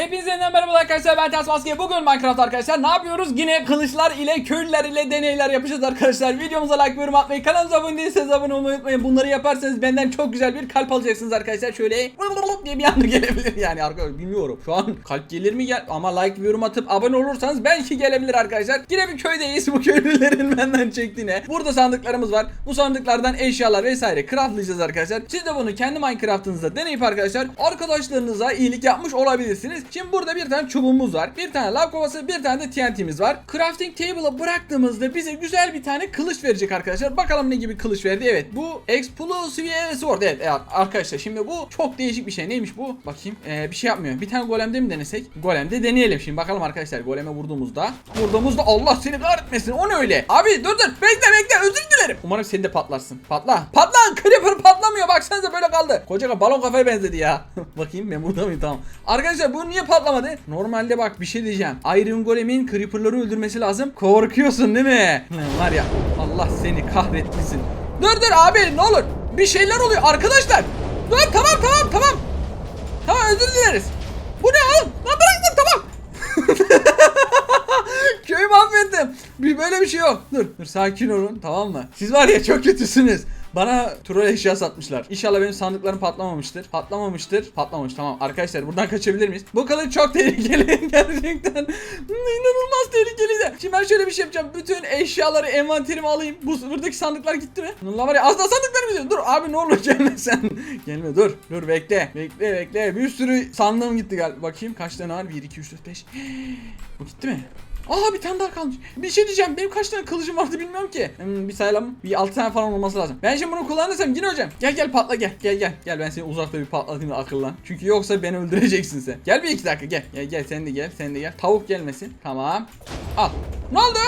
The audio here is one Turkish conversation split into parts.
Hepinize yeniden merhaba arkadaşlar ben Ters Bugün Minecraft arkadaşlar ne yapıyoruz? Yine kılıçlar ile köylüler ile deneyler yapacağız arkadaşlar. Videomuza like yorum atmayı kanalımıza abone değilseniz abone olmayı unutmayın. Bunları yaparsanız benden çok güzel bir kalp alacaksınız arkadaşlar. Şöyle diye bir anda gelebilir yani arkadaşlar bilmiyorum. Şu an kalp gelir mi? Gel ama like yorum atıp abone olursanız belki gelebilir arkadaşlar. Yine bir köydeyiz. Bu köylülerin benden çektiğine Burada sandıklarımız var. Bu sandıklardan eşyalar vesaire craftlayacağız arkadaşlar. Siz de bunu kendi Minecraft'ınızda deneyip arkadaşlar Arkadaşlarınıza iyilik yapmış olabilirsiniz Şimdi burada bir tane çubuğumuz var Bir tane lav kovası bir tane de TNT'miz var. Crafting table'a bıraktığımızda bize güzel bir tane kılıç verecek arkadaşlar. Bakalım ne gibi kılıç verdi. Evet bu Explosive Sword. Evet, evet arkadaşlar şimdi bu çok değişik bir şey. Neymiş bu? Bakayım. Ee, bir şey yapmıyor. Bir tane golemde mi denesek? Golemde deneyelim. Şimdi bakalım arkadaşlar Goleme vurduğumuzda. Vurduğumuzda Allah seni kahretmesin. O ne öyle? Abi dur dur. Bekle bekle. Özür dilerim. Umarım sen de patlarsın. Patla. Patla. Creeper patlamıyor. Baksanıza böyle kaldı. Koca balon kafaya benzedi ya. Bakayım ben burada mıyım? Tamam. Arkadaşlar bu niye patlamadı? Normalde bak bir şey diyeceğim Iron Golem'in Creeper'ları öldürmesi lazım Korkuyorsun değil mi? Hı, Var ya Allah seni kahretmesin Dur dur abi ne olur Bir şeyler oluyor arkadaşlar Dur tamam tamam tamam Tamam özür dileriz Bu ne oğlum? Lan bıraktım tamam Köyü mahvettim. Bir böyle bir şey yok. Dur, dur sakin olun tamam mı? Siz var ya çok kötüsünüz. Bana troll eşya satmışlar. İnşallah benim sandıklarım patlamamıştır. Patlamamıştır. Patlamamış tamam. Arkadaşlar buradan kaçabilir miyiz? Bu kılıç çok tehlikeli. Gerçekten inanılmaz tehlikeliydi. Şimdi ben şöyle bir şey yapacağım. Bütün eşyaları envanterime alayım. Bu buradaki sandıklar gitti mi? Allah var ya aslında sandıklarım gidiyor. Dur abi ne olur gelme sen. gelme dur. Dur bekle. Bekle bekle. Bir sürü sandığım gitti galiba. Bakayım kaç tane var? 1 2 3 4 5. Bu gitti mi? Aa bir tane daha kalmış. Bir şey diyeceğim. Benim kaç tane kılıcım vardı bilmiyorum ki. Hmm, bir sayalım. Bir 6 tane falan olması lazım. Ben şimdi bunu kullanırsam yine hocam. Gel gel patla gel. Gel gel. Gel ben seni uzakta bir patlatayım akıllan. Çünkü yoksa beni öldüreceksin sen. Gel bir iki dakika gel. Gel gel sen de gel. Sen de gel. Tavuk gelmesin. Tamam. Al. Ne oldu?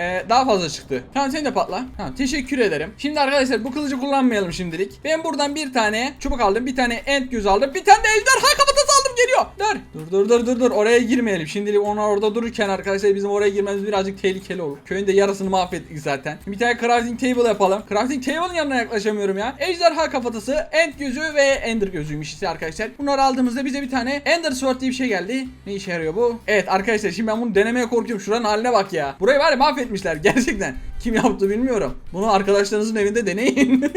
Ee, daha fazla çıktı. Tamam sen de patla. Tamam teşekkür ederim. Şimdi arkadaşlar bu kılıcı kullanmayalım şimdilik. Ben buradan bir tane çubuk aldım. Bir tane ent göz aldım. Bir tane de ejderha kafatası aldım geliyor. Dur. Dur dur dur dur dur. Oraya girmeyelim. Şimdilik onlar orada dururken arkadaşlar bizim oraya girmemiz birazcık tehlikeli olur. Köyün de yarısını mahvettik zaten. Bir tane crafting table yapalım. Crafting table'ın yanına yaklaşamıyorum ya. Ejderha kafatası, ent gözü ve ender gözüymüş işte arkadaşlar. Bunları aldığımızda bize bir tane ender sword diye bir şey geldi. Ne işe yarıyor bu? Evet arkadaşlar şimdi ben bunu denemeye korkuyorum. Şuranın haline bak ya. Burayı var ya mahvetmişler gerçekten. Kim yaptı bilmiyorum. Bunu arkadaşlarınızın evinde deneyin.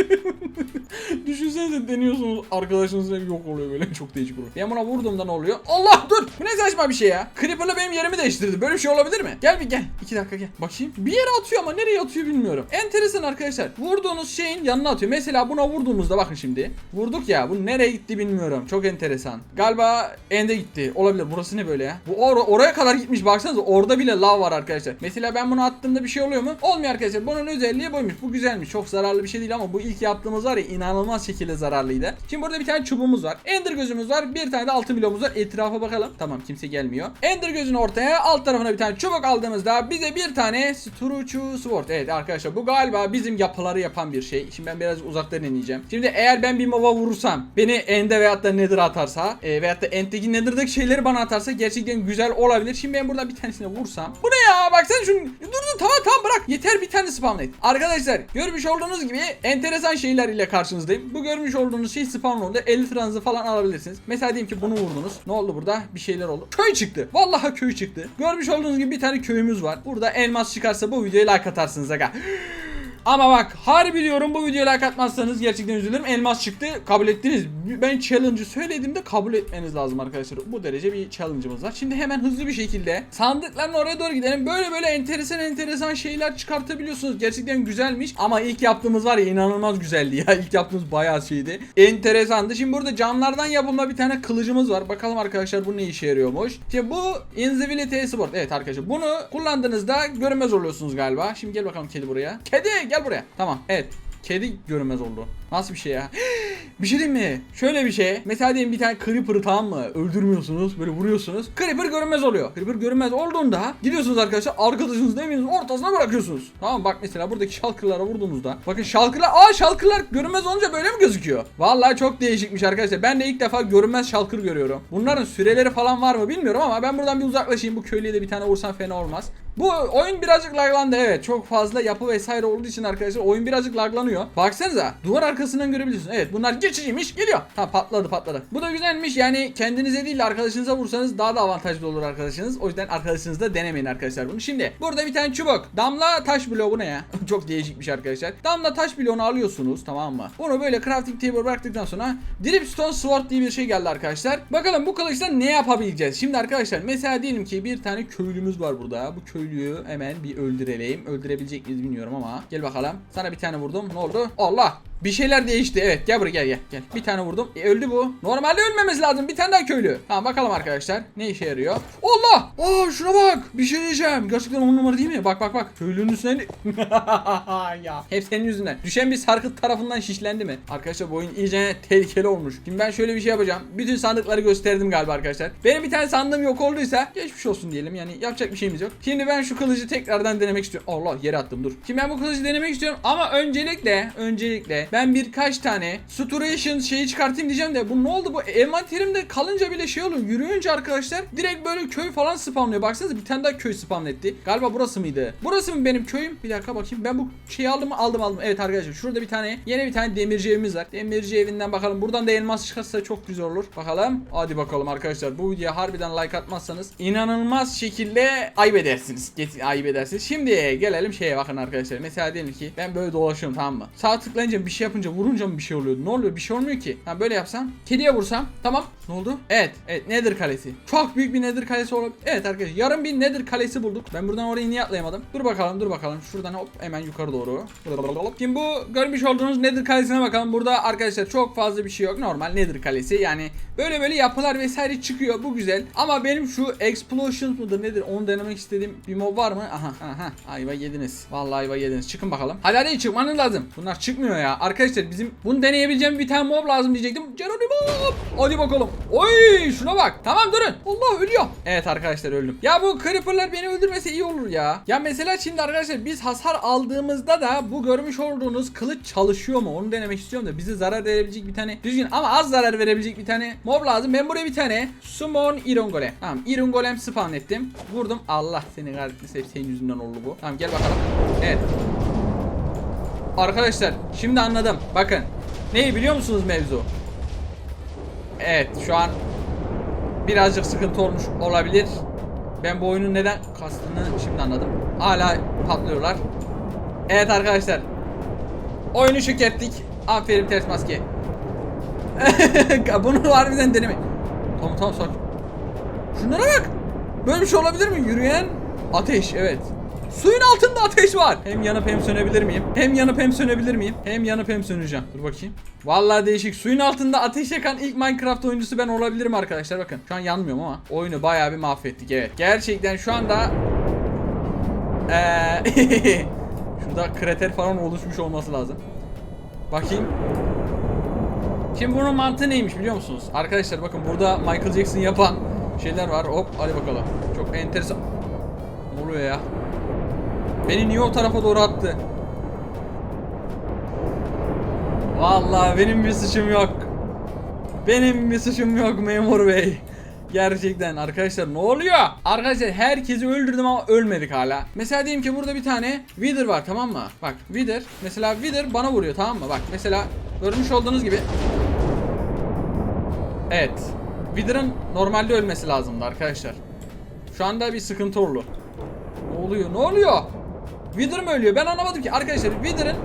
Düşünsenize deniyorsunuz arkadaşınızın evi yok oluyor böyle çok değişik oluyor. Ben buna vurduğumda ne oluyor? Allah dur! Bu ne saçma bir şey ya. Creeper'la benim yerimi değiştirdi. Böyle bir şey olabilir mi? Gel bir gel. İki dakika gel. Bakayım. Bir yere atıyor ama nereye atıyor bilmiyorum. Enteresan arkadaşlar. Vurduğunuz şeyin yanına atıyor. Mesela buna vurduğumuzda bakın şimdi. Vurduk ya. Bu nereye gitti bilmiyorum. Çok enteresan. Galiba ende gitti. Olabilir. Burası ne böyle ya? Bu or- oraya kadar gitmiş. Baksanıza orada bile lav var arkadaşlar. Mesela ben bunu attığımda bir şey oluyor mu? Olmuyor arkadaşlar. Bunun özelliği buymuş. Bu güzelmiş. Çok zararlı bir şey değil ama bu ilk yaptığımız var ya inanılmaz şekilde zararlıydı. Şimdi burada bir tane çubuğumuz var. Ender gözümüz var. Bir tane de altın bloğumuz var. Etrafa bakalım. Tamam kimse gelmiyor. Ender gözünü ortaya alt tarafına bir tane çubuk aldığımızda bize bir tane Struchu Sword. Evet arkadaşlar bu galiba bizim yapıları yapan bir şey. Şimdi ben biraz uzaktan deneyeceğim. Şimdi eğer ben bir mova vurursam beni ende veyahut da nether atarsa e, veyahut da entteki nether'daki şeyleri bana atarsa gerçekten güzel olabilir. Şimdi ben buradan bir tanesine vursam. Bu ne ya? Baksana şunu. Dur dur tamam tamam bırak. Yeter bir tane spawn et. Arkadaşlar görmüş olduğunuz gibi enteresan şeyler ile karşınızdayım. Bu görmüş olduğunuz şey spawn oldu. 50 liranızı falan alabilirsiniz. Mesela diyelim ki bunu vurdunuz. Ne oldu burada? Bir şeyler oldu. Köy çıktı. Vallahi köy çıktı. Görmüş olduğunuz gibi bir tane köyümüz var. Burada elmas çıkarsa bu videoya like atarsınız aga. Ama bak harbi diyorum bu videoya like atmazsanız gerçekten üzülürüm. Elmas çıktı kabul ettiniz. Ben challenge'ı söylediğimde kabul etmeniz lazım arkadaşlar. Bu derece bir challenge'ımız var. Şimdi hemen hızlı bir şekilde sandıkların oraya doğru gidelim. Böyle böyle enteresan enteresan şeyler çıkartabiliyorsunuz. Gerçekten güzelmiş. Ama ilk yaptığımız var ya inanılmaz güzeldi ya. İlk yaptığımız bayağı şeydi. Enteresandı. Şimdi burada camlardan yapılma bir tane kılıcımız var. Bakalım arkadaşlar bu ne işe yarıyormuş. Şimdi bu Invisibility Sword. Evet arkadaşlar bunu kullandığınızda görünmez oluyorsunuz galiba. Şimdi gel bakalım kedi buraya. Kedi gel buraya. Tamam evet. Kedi görünmez oldu. Nasıl bir şey ya? bir şey diyeyim mi? Şöyle bir şey. Mesela diyelim bir tane Creeper'ı tamam mı? Öldürmüyorsunuz. Böyle vuruyorsunuz. Creeper görünmez oluyor. Creeper görünmez olduğunda gidiyorsunuz arkadaşlar. Arkadaşınızı evinizin ortasına bırakıyorsunuz. Tamam bak mesela buradaki şalkırlara vurduğunuzda. Bakın şalkırlar. Aa şalkırlar görünmez olunca böyle mi gözüküyor? Vallahi çok değişikmiş arkadaşlar. Ben de ilk defa görünmez şalkır görüyorum. Bunların süreleri falan var mı bilmiyorum ama ben buradan bir uzaklaşayım. Bu köylüye de bir tane vursam fena olmaz. Bu oyun birazcık laglandı evet. Çok fazla yapı vesaire olduğu için arkadaşlar oyun birazcık laglanıyor. Baksanıza duvar arkasından görebiliyorsun. Evet bunlar geçiciymiş geliyor. Ha patladı patladı. Bu da güzelmiş yani kendinize değil de arkadaşınıza vursanız daha da avantajlı olur arkadaşınız. O yüzden arkadaşınızla denemeyin arkadaşlar bunu. Şimdi burada bir tane çubuk. Damla taş bloğu bu ne ya? Çok değişikmiş arkadaşlar. Damla taş bloğunu alıyorsunuz tamam mı? Bunu böyle crafting table bıraktıktan sonra dripstone sword diye bir şey geldi arkadaşlar. Bakalım bu kılıçla ne yapabileceğiz? Şimdi arkadaşlar mesela diyelim ki bir tane köylümüz var burada. Bu köylüyü hemen bir öldürelim. Öldürebilecek miyiz bilmiyorum ama. Gel bakalım. Sana bir tane vurdum. Ne oldu? Allah! Bir şeyler değişti. Evet gel buraya gel gel. gel. Bir tane vurdum. E, öldü bu. Normalde ölmemesi lazım. Bir tane daha köylü. Tamam bakalım arkadaşlar. Ne işe yarıyor? Allah! Aa şuna bak. Bir şey diyeceğim. Gerçekten on numara değil mi? Bak bak bak. Köylünün üstüne... ya. Hep senin yüzünden. Düşen bir sarkıt tarafından şişlendi mi? Arkadaşlar bu oyun iyice tehlikeli olmuş. Şimdi ben şöyle bir şey yapacağım. Bütün sandıkları gösterdim galiba arkadaşlar. Benim bir tane sandığım yok olduysa geçmiş olsun diyelim. Yani yapacak bir şeyimiz yok. Şimdi ben şu kılıcı tekrardan denemek istiyorum. Allah yere attım dur. Şimdi ben bu kılıcı denemek istiyorum ama öncelikle öncelikle ben birkaç tane Sturation şeyi çıkartayım diyeceğim de bu ne oldu bu envanterimde kalınca bile şey oluyor. Yürüyünce arkadaşlar direkt böyle köy falan spamlıyor. Baksanıza bir tane daha köy spamletti. Galiba burası mıydı? Burası mı benim köyüm? Bir dakika bakayım. Ben bu şeyi aldım mı? Aldım aldım. Evet arkadaşlar şurada bir tane yeni bir tane demirci evimiz var. Demirci evinden bakalım. Buradan da elmas çıkarsa çok güzel olur. Bakalım. Hadi bakalım arkadaşlar. Bu videoya harbiden like atmazsanız inanılmaz şekilde ayıp edersiniz. Ayıp edersiniz. Şimdi gelelim şeye bakın arkadaşlar. Mesela diyelim ki ben böyle dolaşıyorum tamam mı? Sağ tıklayınca bir şey yapınca vurunca mı bir şey oluyor? Ne oluyor? Bir şey olmuyor ki. Ha böyle yapsam. Kediye vursam. Tamam. Ne oldu? Evet. Evet. Nether kalesi. Çok büyük bir Nether kalesi olabilir. Evet arkadaşlar. Yarın bir Nether kalesi bulduk. Ben buradan oraya niye atlayamadım? Dur bakalım. Dur bakalım. Şuradan hop hemen yukarı doğru. Şimdi bu görmüş olduğunuz Nether kalesine bakalım. Burada arkadaşlar çok fazla bir şey yok. Normal Nether kalesi. Yani böyle böyle yapılar vesaire çıkıyor. Bu güzel. Ama benim şu Explosions mıdır nedir onu denemek istediğim bir mob var mı? Aha aha. Ayva yediniz. Vallahi ayva yediniz. Çıkın bakalım. Hadi hadi çıkmanız lazım. Bunlar çıkmıyor ya. Arkadaşlar bizim bunu deneyebileceğim bir tane mob lazım diyecektim. Geronimo. Hadi bakalım. Oy şuna bak. Tamam durun. Allah ölüyor. Evet arkadaşlar öldüm. Ya bu creeperlar beni öldürmese iyi olur ya. Ya mesela şimdi arkadaşlar biz hasar aldığımızda da bu görmüş olduğunuz kılıç çalışıyor mu? Onu denemek istiyorum da bize zarar verebilecek bir tane düzgün ama az zarar verebilecek bir tane mob lazım. Ben buraya bir tane summon iron golem. Tamam iron golem spawn ettim. Vurdum. Allah seni kahretmesin. Hep senin yüzünden oldu bu. Tamam gel bakalım. Evet. Arkadaşlar şimdi anladım. Bakın. Neyi biliyor musunuz mevzu? Evet şu an birazcık sıkıntı olmuş olabilir. Ben bu oyunun neden kastını şimdi anladım. Hala patlıyorlar. Evet arkadaşlar. Oyunu şükrettik. Aferin ters maske. Bunu harbiden deneme. Tamam tamam sakin. Şunlara bak. Böyle bir şey olabilir mi? Yürüyen ateş evet. Suyun altında ateş var. Hem yanıp hem sönebilir miyim? Hem yanıp hem sönebilir miyim? Hem yanıp hem söneceğim. Dur bakayım. Vallahi değişik. Suyun altında ateş yakan ilk Minecraft oyuncusu ben olabilirim arkadaşlar. Bakın şu an yanmıyorum ama oyunu bayağı bir mahvettik evet. Gerçekten şu anda eee şurada krater falan oluşmuş olması lazım. Bakayım. Şimdi bunun mantığı neymiş biliyor musunuz? Arkadaşlar bakın burada Michael Jackson yapan şeyler var. Hop hadi bakalım. Çok enteresan. Ne oluyor ya? Beni niye o tarafa doğru attı? Vallahi benim bir suçum yok. Benim bir suçum yok memur bey. Gerçekten arkadaşlar ne oluyor? Arkadaşlar herkesi öldürdüm ama ölmedik hala. Mesela diyelim ki burada bir tane Wither var tamam mı? Bak Wither mesela Wither bana vuruyor tamam mı? Bak mesela görmüş olduğunuz gibi. Evet. Wither'ın normalde ölmesi lazımdı arkadaşlar. Şu anda bir sıkıntı oldu. Ne oluyor? Ne oluyor? Wither mı ölüyor? Ben anlamadım ki. Arkadaşlar Wither'ın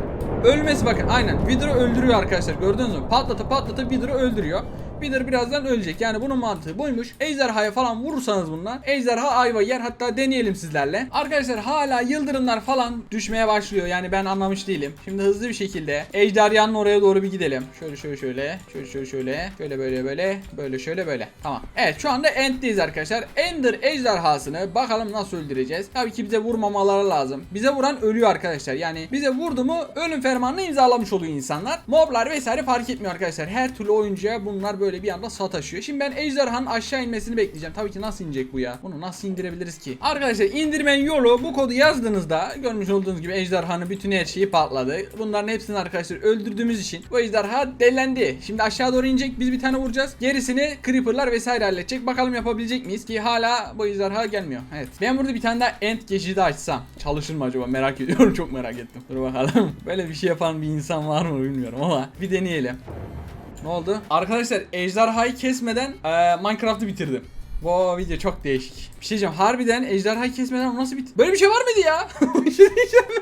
ölmesi bakın. Aynen. Wither'ı öldürüyor arkadaşlar. Gördünüz mü? Patlatı patlatı Wither'ı öldürüyor. Wither birazdan ölecek. Yani bunun mantığı buymuş. Ejderhaya falan vurursanız bundan. Ejderha ayva yer. Hatta deneyelim sizlerle. Arkadaşlar hala yıldırımlar falan düşmeye başlıyor. Yani ben anlamış değilim. Şimdi hızlı bir şekilde ejderhanın oraya doğru bir gidelim. Şöyle şöyle şöyle. Şöyle şöyle şöyle. Şöyle böyle böyle. Böyle şöyle böyle. Tamam. Evet şu anda End'deyiz arkadaşlar. Ender ejderhasını bakalım nasıl öldüreceğiz. Tabii ki bize vurmamaları lazım. Bize vuran ölüyor arkadaşlar. Yani bize vurdu mu ölüm fermanını imzalamış oluyor insanlar. Moblar vesaire fark etmiyor arkadaşlar. Her türlü oyuncuya bunlar böyle böyle bir anda sataşıyor. Şimdi ben ejderhanın aşağı inmesini bekleyeceğim. Tabii ki nasıl inecek bu ya? Bunu nasıl indirebiliriz ki? Arkadaşlar indirmenin yolu bu kodu yazdığınızda görmüş olduğunuz gibi ejderhanın bütün her şeyi patladı. Bunların hepsini arkadaşlar öldürdüğümüz için bu ejderha delendi. Şimdi aşağı doğru inecek. Biz bir tane vuracağız. Gerisini creeperlar vesaire halledecek. Bakalım yapabilecek miyiz ki hala bu ejderha gelmiyor. Evet. Ben burada bir tane daha end geçidi açsam çalışır mı acaba merak ediyorum. Çok merak ettim. Dur bakalım. Böyle bir şey yapan bir insan var mı bilmiyorum ama bir deneyelim. Ne oldu? Arkadaşlar ejderhayı kesmeden eee, Minecraft'ı bitirdim. Bu video çok değişik. Bir şey diyeceğim. Harbiden ejderhayı kesmeden nasıl bit? Böyle bir şey var mıydı ya? bir şey.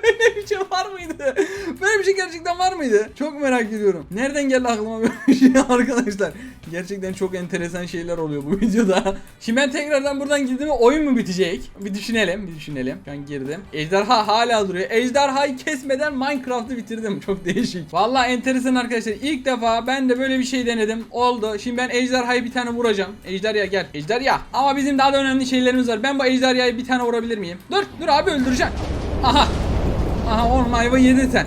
Böyle bir şey var mıydı? Böyle bir şey gerçekten var mıydı? Çok merak ediyorum. Nereden geldi aklıma böyle bir şey arkadaşlar? Gerçekten çok enteresan şeyler oluyor bu videoda. Şimdi ben tekrardan buradan girdim oyun mu bitecek? Bir düşünelim, bir düşünelim. Ben girdim. Ejderha hala duruyor. Ejderhayı kesmeden Minecraft'ı bitirdim. Çok değişik. Vallahi enteresan arkadaşlar. İlk defa ben de böyle bir şey denedim. Oldu. Şimdi ben ejderhayı bir tane vuracağım. Ejderha gel. Ejderha. Ama bizim daha da önemli şeylerimiz var. Ben bu ejderhayı bir tane vurabilir miyim? Dur, dur abi öldüreceğim. Aha. Aha oğlum ayva yedin sen.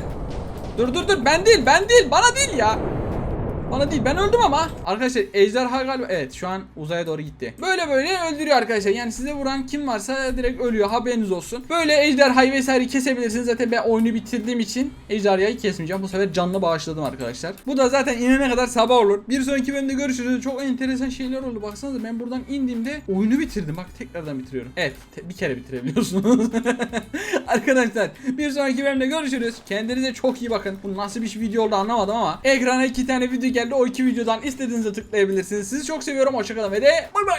Dur dur dur ben değil ben değil bana değil ya. Bana değil ben öldüm ama. Arkadaşlar ejderha galiba evet şu an uzaya doğru gitti. Böyle böyle öldürüyor arkadaşlar. Yani size vuran kim varsa direkt ölüyor haberiniz olsun. Böyle ejderhayı vesaire kesebilirsiniz. Zaten ben oyunu bitirdiğim için ejderhayı kesmeyeceğim. Bu sefer canlı bağışladım arkadaşlar. Bu da zaten inene kadar sabah olur. Bir sonraki bölümde görüşürüz. Çok enteresan şeyler oldu. Baksanıza ben buradan indiğimde oyunu bitirdim. Bak tekrardan bitiriyorum. Evet bir kere bitirebiliyorsunuz. arkadaşlar bir sonraki bölümde görüşürüz. Kendinize çok iyi bakın. Bu nasıl bir video oldu anlamadım ama ekrana iki tane video geldi. O iki videodan istediğinize tıklayabilirsiniz. Sizi çok seviyorum. Hoşçakalın ve de bay bay.